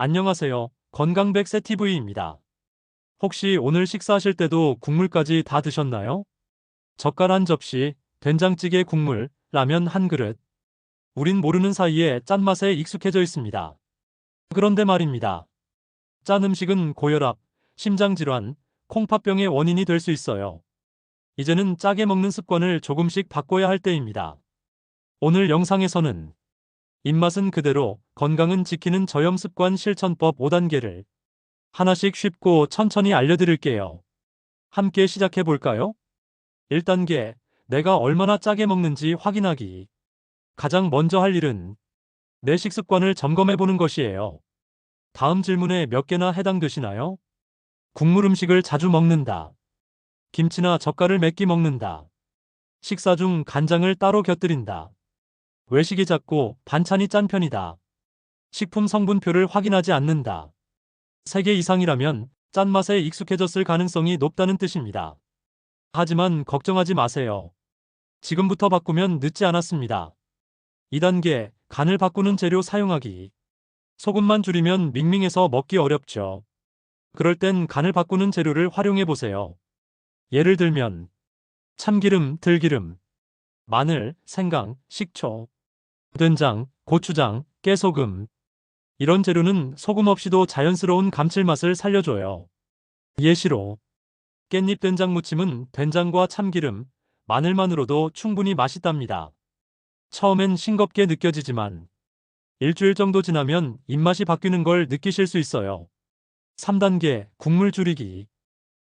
안녕하세요. 건강백세 TV입니다. 혹시 오늘 식사하실 때도 국물까지 다 드셨나요? 젓갈 한 접시, 된장찌개 국물, 라면 한 그릇. 우린 모르는 사이에 짠맛에 익숙해져 있습니다. 그런데 말입니다. 짠 음식은 고혈압, 심장질환, 콩팥병의 원인이 될 수 있어요. 이제는 짜게 먹는 습관을 조금씩 바꿔야 할 때입니다. 오늘 영상에서는 입맛은 그대로 건강은 지키는 저염 습관 실천법 5단계를 하나씩 쉽고 천천히 알려드릴게요. 함께 시작해 볼까요? 1단계, 내가 얼마나 짜게 먹는지 확인하기. 가장 먼저 할 일은 내 식습관을 점검해 보는 것이에요. 다음 질문에 몇 개나 해당되시나요? 국물 음식을 자주 먹는다. 김치나 젓갈을 몇 끼 먹는다. 식사 중 간장을 따로 곁들인다. 외식이 작고 반찬이 짠 편이다. 식품 성분표를 확인하지 않는다. 3개 이상이라면 짠맛에 익숙해졌을 가능성이 높다는 뜻입니다. 하지만 걱정하지 마세요. 지금부터 바꾸면 늦지 않았습니다. 2단계, 간을 바꾸는 재료 사용하기. 소금만 줄이면 밍밍해서 먹기 어렵죠. 그럴 땐 간을 바꾸는 재료를 활용해 보세요. 예를 들면 참기름, 들기름, 마늘, 생강, 식초, 된장, 고추장, 깨소금. 이런 재료는 소금 없이도 자연스러운 감칠맛을 살려줘요. 예시로 깻잎 된장 무침은 된장과 참기름, 마늘만으로도 충분히 맛있답니다. 처음엔 싱겁게 느껴지지만 일주일 정도 지나면 입맛이 바뀌는 걸 느끼실 수 있어요. 3단계 국물 줄이기.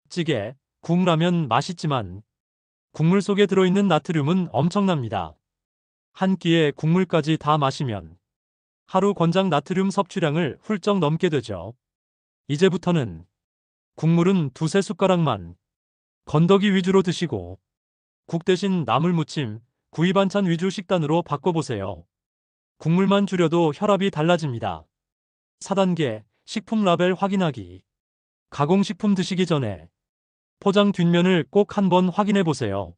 찌개, 국라면 맛있지만 국물 속에 들어있는 나트륨은 엄청납니다. 한 끼에 국물까지 다 마시면 하루 권장 나트륨 섭취량을 훌쩍 넘게 되죠. 이제부터는 국물은 두세 숟가락만 건더기 위주로 드시고 국 대신 나물 무침, 구이 반찬 위주 식단으로 바꿔보세요. 국물만 줄여도 혈압이 달라집니다. 4단계 식품 라벨 확인하기. 가공식품 드시기 전에 포장 뒷면을 꼭 한번 확인해 보세요.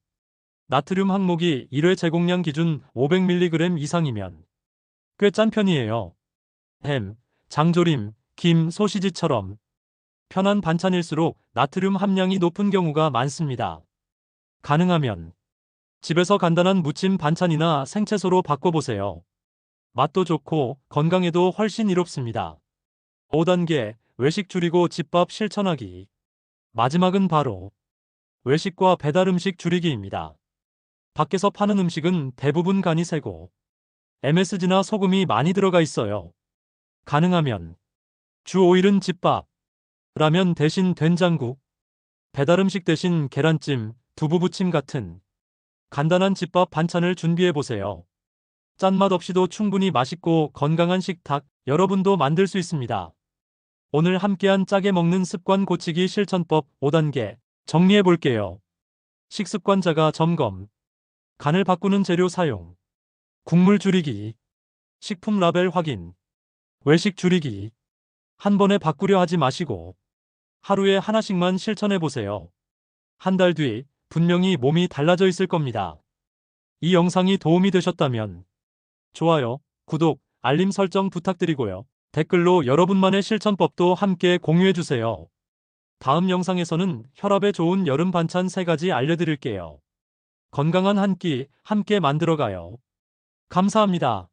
나트륨 항목이 1회 제공량 기준 500mg 이상이면 꽤 짠 편이에요. 햄, 장조림, 김, 소시지처럼 편한 반찬일수록 나트륨 함량이 높은 경우가 많습니다. 가능하면 집에서 간단한 무침 반찬이나 생채소로 바꿔보세요. 맛도 좋고 건강에도 훨씬 이롭습니다. 5단계 외식 줄이고 집밥 실천하기. 마지막은 바로 외식과 배달 음식 줄이기입니다. 밖에서 파는 음식은 대부분 간이 세고 MSG나 소금이 많이 들어가 있어요. 가능하면 주 5일은 집밥, 라면 대신 된장국, 배달 음식 대신 계란찜, 두부부침 같은 간단한 집밥 반찬을 준비해 보세요. 짠맛 없이도 충분히 맛있고 건강한 식탁 여러분도 만들 수 있습니다. 오늘 함께한 짜게 먹는 습관 고치기 실천법 5단계 정리해 볼게요. 식습관자가 점검, 간을 바꾸는 재료 사용, 국물 줄이기, 식품 라벨 확인, 외식 줄이기. 한 번에 바꾸려 하지 마시고 하루에 하나씩만 실천해 보세요. 한 달 뒤 분명히 몸이 달라져 있을 겁니다. 이 영상이 도움이 되셨다면 좋아요, 구독, 알림 설정 부탁드리고요. 댓글로 여러분만의 실천법도 함께 공유해 주세요. 다음 영상에서는 혈압에 좋은 여름 반찬 3가지 알려드릴게요. 건강한 한 끼 함께 만들어가요. 감사합니다.